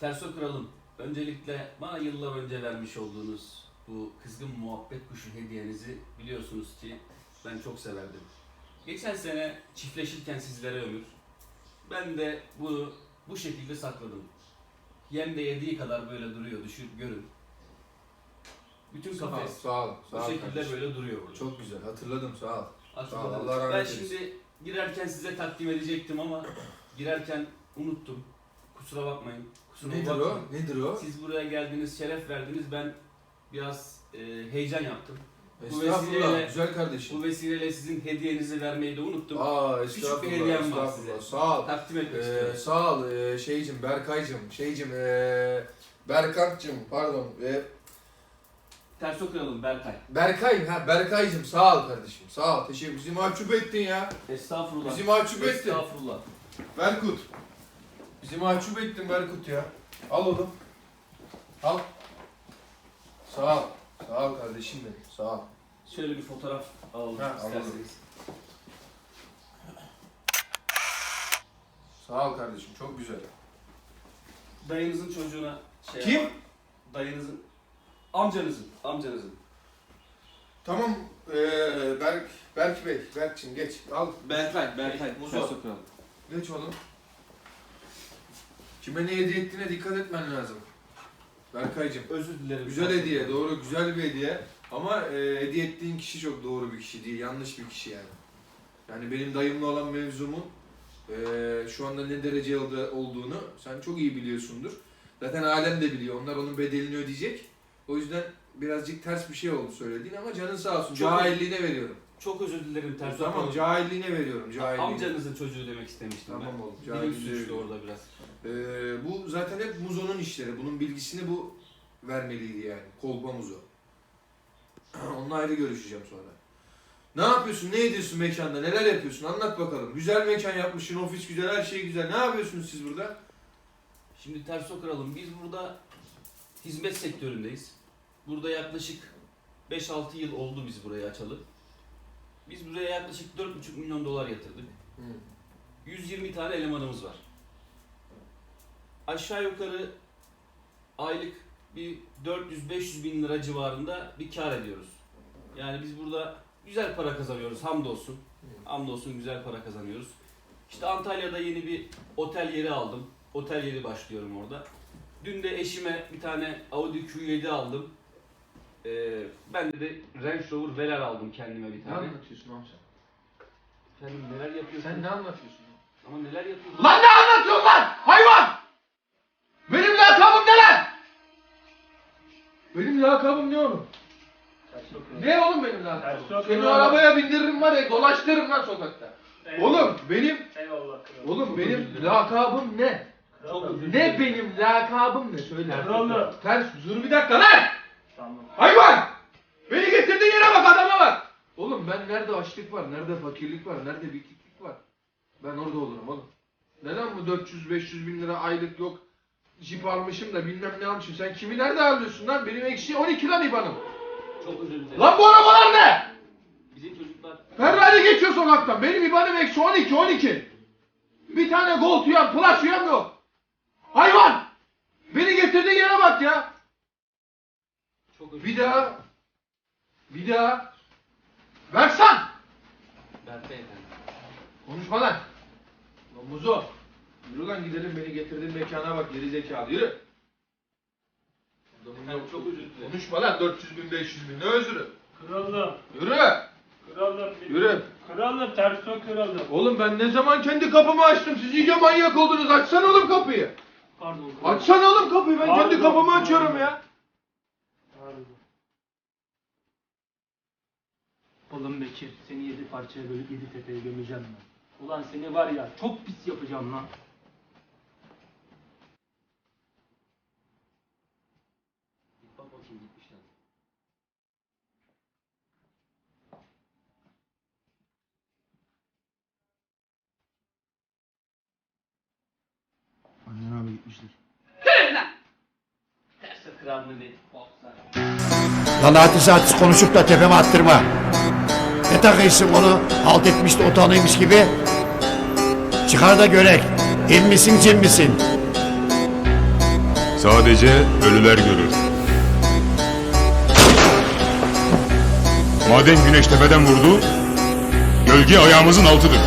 Terso Kralım, öncelikle bana yıllar önce vermiş olduğunuz bu kızgın muhabbet kuşu hediyenizi biliyorsunuz ki ben çok severdim. Geçen sene çiftleşirken sizlere ömür. Ben de bunu bu şekilde sakladım. Yem de yediği kadar böyle duruyor, düşün, görün. Bütün Sağ ol, kafes sağ ol. bu Sağ ol şekilde kardeşim. böyle duruyor burada. Çok güzel, hatırladım sağ ol. Sağ ol, Allah rahmet ben eylesin. şimdi girerken size takdim edecektim ama girerken unuttum. Kusura bakmayın. Kusura Nedir bakmayın. o? Nedir o? Siz buraya geldiniz, şeref verdiniz. Ben biraz e, heyecan yaptım. bu Estağfurullah, vesileyle- güzel kardeşim. Bu vesileyle sizin hediyenizi vermeyi de unuttum. Aa, Küçük bir estağfurullah, hediyem var estağfurullah. size. Sağ ol. Takdim etmek Ee, istiyorum. sağ ol ee, şeycim, Berkaycım, şeycim, ee, Berkant'cım, pardon. Ee, Terso kralım Berkay. Berkay, ha Berkaycım sağ ol kardeşim, sağ ol. Teşekkür Bizi mahcup ettin ya. Estağfurullah. Bizi mahcup ettin. Estağfurullah. Berkut. Bizi mahcup ettin Berkut ya. Al oğlum. Al. Sağ ol. Sağ ol kardeşim benim. Sağ ol. Şöyle bir fotoğraf alalım Ha, alalım. isterseniz. Sağ ol kardeşim. Çok güzel. Dayınızın çocuğuna şey Kim? Dayınızın, amcanızın, amcanızın. Tamam. Ee, Berk, Berk Bey. Berk'cim geç. Al. Berkay, Berkay. Muzo. Kralım. Geç oğlum. Kime ne hediye ettiğine dikkat etmen lazım. Berkaycığım. Özür dilerim. Güzel hediye, doğru güzel bir hediye. Ama e, hediye ettiğin kişi çok doğru bir kişi değil, yanlış bir kişi yani. Yani benim dayımla olan mevzumun e, şu anda ne derece oldu- olduğunu sen çok iyi biliyorsundur. Zaten alem de biliyor, onlar onun bedelini ödeyecek. O yüzden birazcık ters bir şey oldu söylediğin ama canın sağ olsun. Çok- Cahilliğine veriyorum. Çok özür dilerim Terso Tamam, cahilliğine veriyorum, cahilliğine. Amcanızın çocuğu demek istemiştim Tamam ben. oğlum, Dilim cahilliğine sürçtü veriyorum. orada biraz. Ee, bu zaten hep Muzo'nun işleri. Bunun bilgisini bu vermeliydi yani. Kolpa Muzo. Onunla ayrı görüşeceğim sonra. Ne yapıyorsun? Ne ediyorsun mekanda? Neler yapıyorsun? Anlat bakalım. Güzel mekan yapmışsın, ofis güzel, her şey güzel. Ne yapıyorsunuz siz burada? Şimdi Terso kralım biz burada hizmet sektöründeyiz. Burada yaklaşık 5-6 yıl oldu biz burayı açalı. Biz buraya yaklaşık 4,5 milyon dolar yatırdık. 120 tane elemanımız var. Aşağı yukarı aylık bir 400-500 bin lira civarında bir kar ediyoruz. Yani biz burada güzel para kazanıyoruz hamdolsun. Hamdolsun güzel para kazanıyoruz. İşte Antalya'da yeni bir otel yeri aldım. Otel yeri başlıyorum orada. Dün de eşime bir tane Audi Q7 aldım. Ee, ben de, de Range Rover Velar aldım kendime bir Ne tane. anlatıyorsun oğlum sen? Efendim neler yapıyorsun? Sen ne anlatıyorsun? Ama neler yapıyorsun? Lan ne anlatıyorsun lan? Hayvan! Benim lakabım ne lan? Benim lakabım ne oğlum? Ne oğlum benim lakabım? Tersi Seni okuma. arabaya bindiririm var ya dolaştırırım lan sokakta. Oğlum benim Eyvallah kral. oğlum benim lakabım ne? Kralım. Ne benim lakabım ne söyle. Kralım. Ters dur bir dakika lan! Tamam. Hayvan! Beni getirdiğin yere bak adama bak! Oğlum ben nerede açlık var, nerede fakirlik var, nerede bitiklik var? Ben orada olurum oğlum. Neden bu 400-500 bin lira aylık yok? Jip almışım da bilmem ne almışım. Sen kimi nerede alıyorsun lan? Benim eksi 12 lan IBAN'ım. Çok özür dilerim. Lan bu arabalar ne? Bizim çocuklar Ferrari geçiyor sokaktan. Benim IBAN'ım eksi 12 12. Bir tane Gold üyem, Plus üyem yok. Hayvan! Beni getirdiğin yere bak ya. Bir daha. Bir daha. Versan! Berkay efendim. Konuşma lan. Lan Muzo. Yürü lan gidelim beni getirdiğin mekana bak geri zekalı yürü. Efendim çok özür dilerim. Konuşma lan 400 bin 500 bin ne özürü. Kralım. Yürü. Kralım. Yürü. Kralım terso kralım. Oğlum ben ne zaman kendi kapımı açtım siz iyice manyak oldunuz açsana oğlum kapıyı. Pardon. kralım. Açsana oğlum kapıyı ben kendi Pardon. kapımı açıyorum ya. Oğlum Bekir, seni yedi parçaya bölüp yedi tepeye gömeceğim ben. Ulan seni var ya, çok pis yapacağım lan. Bak bakayım gitmişler. Annen abi gitmiştir. Terso kralını ne? Boksa. Lan artist artist konuşup da tepeme attırma. Meta kıyısım onu alt etmişti o gibi. Çıkar da görek. İn misin cin misin? Sadece ölüler görür. Madem güneş tepeden vurdu, gölge ayağımızın altıdır.